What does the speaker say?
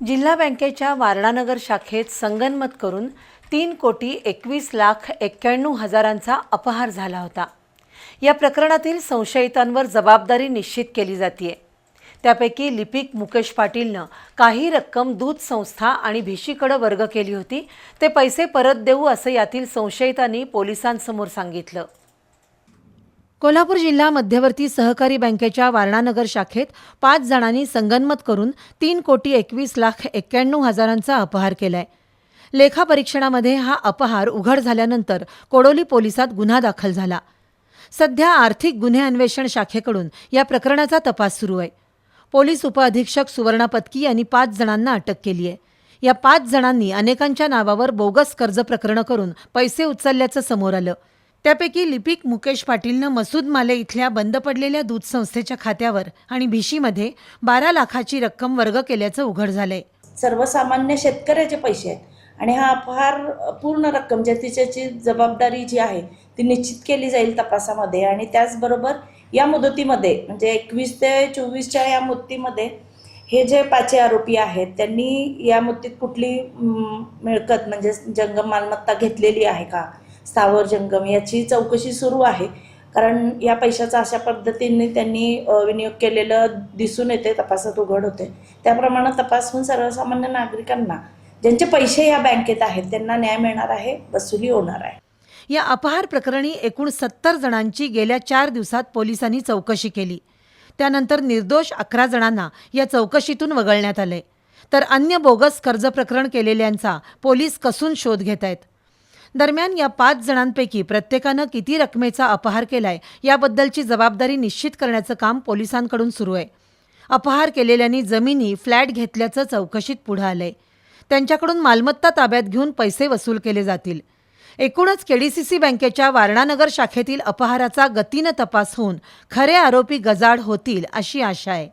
जिल्हा बँकेच्या वारणानगर शाखेत संगनमत करून तीन कोटी एकवीस लाख एक्क्याण्णव हजारांचा अपहार झाला होता. या प्रकरणातील संशयितांवर जबाबदारी निश्चित केली जाते त्यापैकी लिपिक मुकेश पाटीलनं काही रक्कम दूध संस्था आणि भिशीकडं वर्ग केली होती. ते पैसे परत देऊ असं यातील संशयितांनी पोलिसांसमोर सांगितलं. कोल्हापूर जिल्हा मध्यवर्ती सहकारी बँकेच्या वारणानगर शाखेत पाच जणांनी संगनमत करून तीन कोटी एकवीस लाख एक्क्याण्णव हजारांचा अपहार केलाय. लेखापरीक्षणामध्ये हा अपहार उघड झाल्यानंतर कोडोली पोलिसात गुन्हा दाखल झाला. सध्या आर्थिक गुन्हे अन्वेषण शाखेकडून या प्रकरणाचा तपास सुरू आहे. पोलीस उपअधीक्षक सुवर्णा पत्की यांनी पाच जणांना अटक केली आहे. या पाच जणांनी अनेकांच्या नावावर बोगस कर्ज प्रकरणं करून पैसे उचलल्याचं समोर आलं. त्यापैकी लिपिक मुकेश पाटीलनं मसूद माले इथल्या बंद पडलेल्या दूध संस्थेच्या खात्यावर आणि भिशीमध्ये बारा लाखाची रक्कम वर्ग केल्याचं उघड झालंय. सर्वसामान्य शेतकऱ्याचे पैसे आहेत आणि हा अपहार पूर्ण रक्कम ज्याची तिच्याची जबाबदारी जी आहे ती निश्चित केली जाईल तपासामध्ये. आणि त्याचबरोबर या मुदतीमध्ये म्हणजे एकवीस ते चोवीसच्या या मुदतीमध्ये हे जे पाचही आरोपी आहेत त्यांनी या मुदतीत कुठली मिळकत म्हणजे जंगम मालमत्ता घेतलेली आहे का? स्थावर जंगम याची चौकशी सुरू आहे. कारण या पैशाचा अशा पद्धतीने त्यांनी विनियोग केलेलं दिसून येते तपासात उघड होते त्याप्रमाणे तपास होऊन सर्वसामान्य नागरिकांना ज्यांचे पैसे या बँकेत आहेत त्यांना न्याय मिळणार आहे वसुली होणार आहे. या अपहार प्रकरणी एकूण सत्तर जणांची गेल्या चार दिवसात पोलिसांनी चौकशी केली. त्यानंतर निर्दोष अकरा जणांना या चौकशीतून वगळण्यात आले तर अन्य बोगस कर्ज प्रकरण केलेल्यांचा पोलीस कसून शोध घेत आहेत दरम्यान या पाच जणांपैकी प्रत्येकानं किती रकमेचा अपहार केलाय याबद्दलची जबाबदारी निश्चित करण्याचं काम पोलिसांकडून सुरू आहे. अपहार केलेल्यांनी जमिनी फ्लॅट घेतल्याचं चौकशीत पुढं आलंय. त्यांच्याकडून मालमत्ता ताब्यात घेऊन पैसे वसूल केले जातील. एकूणच केडीसीसी बँकेच्या वारणानगर शाखेतील अपहाराचा गतीनं तपास होऊन खरे आरोपी गजाड होतील अशी आशा आहे.